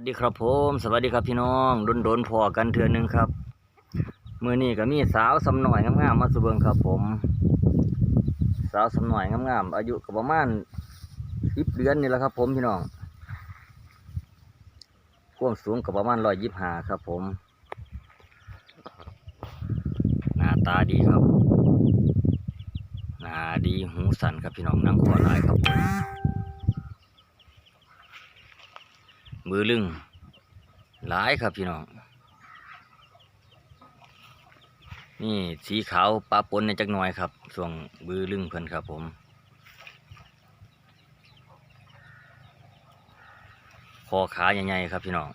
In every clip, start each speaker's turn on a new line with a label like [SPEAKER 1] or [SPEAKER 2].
[SPEAKER 1] วัสดีครับผม สวัสดีครับพี่น้องโดนโดนๆพอกันเทือนหนึ่งครับ มือนี้ก็มีสาวสำหน่อยงามๆมาสุเบิงครับผม สาวสำหน่อยงามๆอายุก็ประมาณสิบเดือนนี่แหละครับ ผมพี่น้องความสูงก็ประมาณร้อยยี่ห้าครับ ผม หน้าตาดีครับ หน้าดีหูสันครับพี่น้องนั่งขอหลายครับผม มือลึงหลายครับพี่น้องนี่สีขาวปะปนในจักหน่อยครับส่วงมือลึงเพิ่นครับผมคอขาใหญ่ๆครับพี่น้อง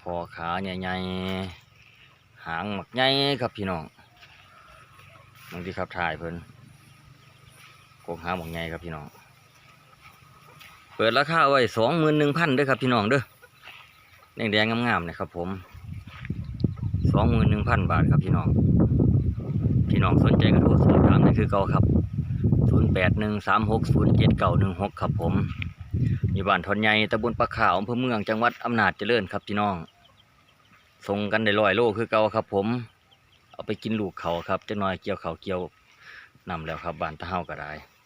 [SPEAKER 1] คอขาใหญ่ๆหางหมักใหญ่ครับพี่น้องบางทีครับถ่ายเพิ่นโกงหางหมักใหญ่ครับพี่น้อง เปิดราคาไว้สองหมื่นหนึ่งพันด้อครับพี่น้องเด้อแดงแดงงามๆนี่ยครับผมสองหมื่นหนึ่งพันบาทครับพี่น้อง พี่น้องสนใจก็โทรสอบถามได้คือเก่าครับศูนย์แปดหนึ่งสามหกศูนย์เจ็ดเก้าหนึ่งหกครับผมอยู่บ้านทอนใหญ่ตำบลปะขาวอำเภอเมืองจังหวัดอำนาจเจริญครับพี่น้องส่งกันได้ร้อยโลคือเก่าครับ ผม เอาไปกินลูกเขาครับจะน้อยเกี่ยวเขาเกี่ยวนำแล้วครับบ้านตะเฮาก็ได้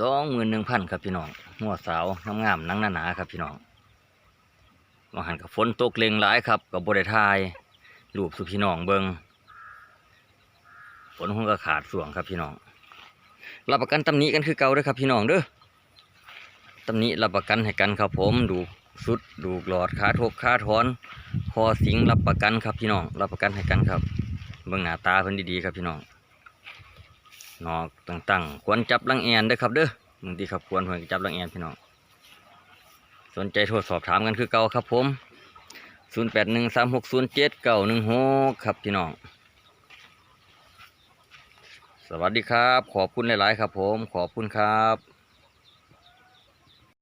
[SPEAKER 1] สองหมื่นหนึ่งพันครับพี่น้องหัวสาวงามๆนังหนาๆครับพี่น้องมาหันกับฝนตกเลงหลายครับกับบริทายรูปสุพี่น้องเบิงฝนคงก็ขาดส่วงครับพี่น้องรับประกันตำหนิกันคือเก่าเด้อครับพี่น้องเด้อตำหนิรับประกันให้กันครับผมดูสุดดูหลอดขาทกขาถอน คอสิงรับประกันครับพี่น้องรับประกันให้กันครับ เบิ่งหน้าตาเพิ่นดีๆครับพี่น้อง นอกต่างๆ ควรจับลังแอนเด้อครับเด้อบางทีครับควรควรจับลังแอนพี่น้องสนใจโทรสอบถามกันคือเก่าครับผม 0 8 1 3 6 0 7 9 1 6 ครับพี่น้อง สวัสดีครับ ขอบคุณหลาย ๆ ครับผม ขอบคุณครับ